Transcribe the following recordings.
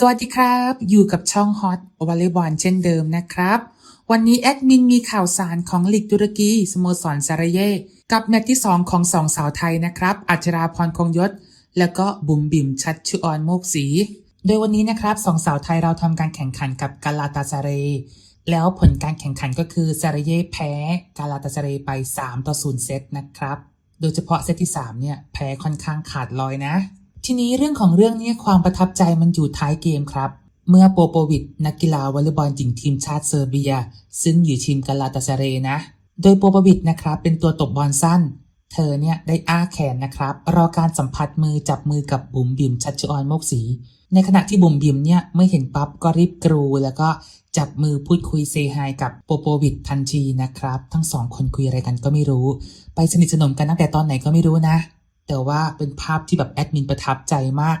สวัสดีครับ อยู่กับช่องฮอตวอลเลย์บอลเช่นเดิมนะครับ วันนี้แอดมินมีข่าวสารของลีกตุรกีสโมสรซาราเย่กับแมตช์ที่ 2 ของสองสาวไทยนะครับ อัชราพรคงยศ แล้วก็บุ๋มบิ๋มชัดชุออนโมกศรีโดยวันนี้นะครับสองสาวไทยเราทำการแข่งขันกับกาลาตาซาเร แล้วผลการแข่งขันก็คือซาราเย่แพ้กาลาตาซาเรไป 3 ต่อ 0 เซตนะครับ โดยเฉพาะเซตที่ 3 เนี่ยแพ้ค่อนข้างขาดลอยนะ ทีนี้เรื่องของเรื่องเนี้ความประทับใจมันอยู่ท้ายเกมครับ เมื่อโปโปวิชนักกีฬาวอลเลย์บอลหญิงทีมชาติเซอร์เบีย ซึ่งอยู่ทีมกาลาตาซาเรนะ โดยโปโปวิชนะครับเป็นตัวตบบอลสั้น เธอเนี่ยได้อ้าแขนนะครับ รอการสัมผัสมือจับมือกับบุ๋มบิมชัชออนโมกศรีในขณะที่บุ๋มบิมเนี่ยเมื่อเห็นปั๊บก็รีบกรู แล้วก็จับมือพูดคุยเซฮายกับโปโปวิชทันทีนะครับ ทั้งสองคนคุยอะไรกันก็ไม่รู้ ไปสนิทสนมกันตั้งแต่ตอนไหนก็ไม่รู้นะ แต่ว่าเป็นภาพที่แบบแอดมินประทับใจมาก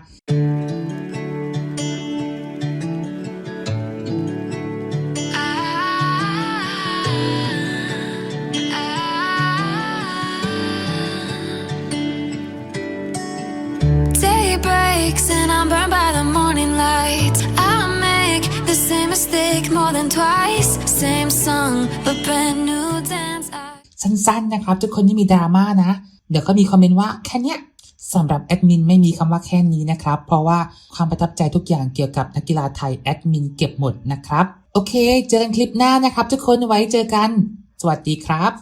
Day breaks and I'm burned by the morning light. I make the same mistake more than twice. Same song, but brand new dance. I สั้นๆนะครับ ทุกคนที่มีดราม่านะ เดี๋ยวก็มีคอมเมนต์ว่าแค่เนี้ยสำหรับแอดมินไม่มีคำว่าแค่นี้นะครับ เพราะว่าความประทับใจทุกอย่างเกี่ยวกับนักกีฬาไทยแอดมินเก็บหมดนะครับ โอเค เจอกันคลิปหน้านะครับ ทุกคนไว้เจอกัน สวัสดีครับ